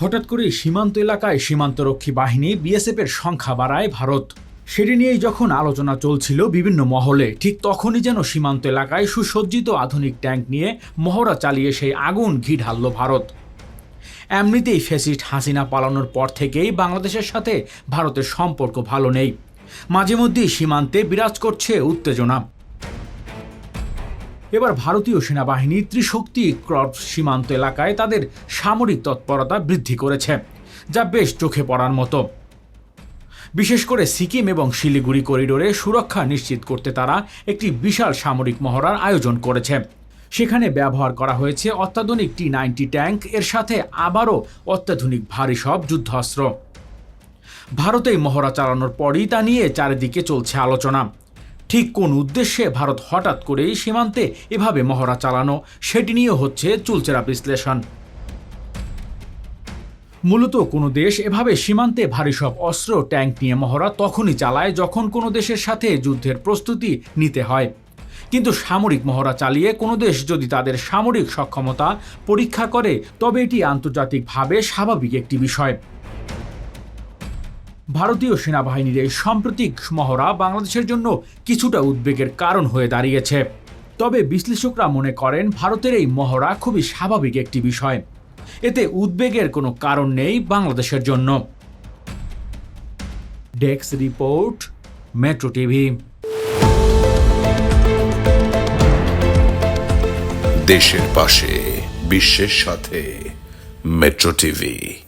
হঠাৎ করে সীমান্ত এলাকায় সীমান্তরক্ষী বাহিনী বিএসএফ এর সংখ্যা বাড়ায় ভারত। সেটি নিয়েই যখন আলোচনা চলছিল বিভিন্ন মহলে, ঠিক তখনই যেন সীমান্ত এলাকায় সুসজ্জিত আধুনিক ট্যাঙ্ক নিয়ে মহড়া চালিয়ে সেই আগুন ঘি ঢালল ভারত। এমনিতেই ফেসিস্ট হাসিনা পালানোর পর থেকেই বাংলাদেশের সাথে ভারতের সম্পর্ক ভালো নেই। মাঝে মধ্যেই সীমান্তে বিরাজ করছে উত্তেজনা। এবার ভারতীয় সেনাবাহিনী ত্রিশক্তি ক্রপস সীমান্ত এলাকায় তাদের সামরিক তৎপরতা বৃদ্ধি করেছে, যা বেশ চোখে পড়ার মতো। বিশেষ করে সিকিম এবং শিলিগুড়ি করিডোরে সুরক্ষা নিশ্চিত করতে তারা একটি বিশাল সামরিক মহড়ার আয়োজন করেছে। সেখানে ব্যবহার করা হয়েছে অত্যাধুনিক টি নাইনটি ট্যাঙ্ক, এর সাথে আবারও অত্যাধুনিক ভারী সব যুদ্ধাস্ত্র। ভারতে মহড়া চালানোর পরই তা নিয়ে চারিদিকে চলছে আলোচনা। ঠিক কোন উদ্দেশ্যে ভারত হঠাৎ করেই সীমান্তে এভাবে মহড়া চালানো, সেটি নিয়েও হচ্ছে চুলচেরা বিশ্লেষণ। মূলত কোনো দেশ এভাবে সীমান্তে ভারী সব অস্ত্র, ট্যাঙ্ক নিয়ে মহড়া তখনই চালায় যখন কোনো দেশের সাথে যুদ্ধের প্রস্তুতি নিতে হয়। কিন্তু সামরিক মহড়া চালিয়ে কোনো দেশ যদি তাদের সামরিক সক্ষমতা পরীক্ষা করে, তবে এটি আন্তর্জাতিকভাবে স্বাভাবিক একটি বিষয়। ভারতীয় সেনাবাহিনীর এই সাম্প্রতিক মহড়া বাংলাদেশের জন্য কিছুটা উদ্বেগের কারণ হয়ে দাঁড়িয়েছে। তবে বিশ্লেষকরা মনে করেন ভারতের এই মহড়া খুবই স্বাভাবিক একটি বিষয়। এতে উদ্বেগের কোনো কারণ নেই বাংলাদেশের জন্য। ডেক্স রিপোর্ট, মেট্রো টিভি। দেশের পাশে, বিশ্বের সাথে, মেট্রো টিভি।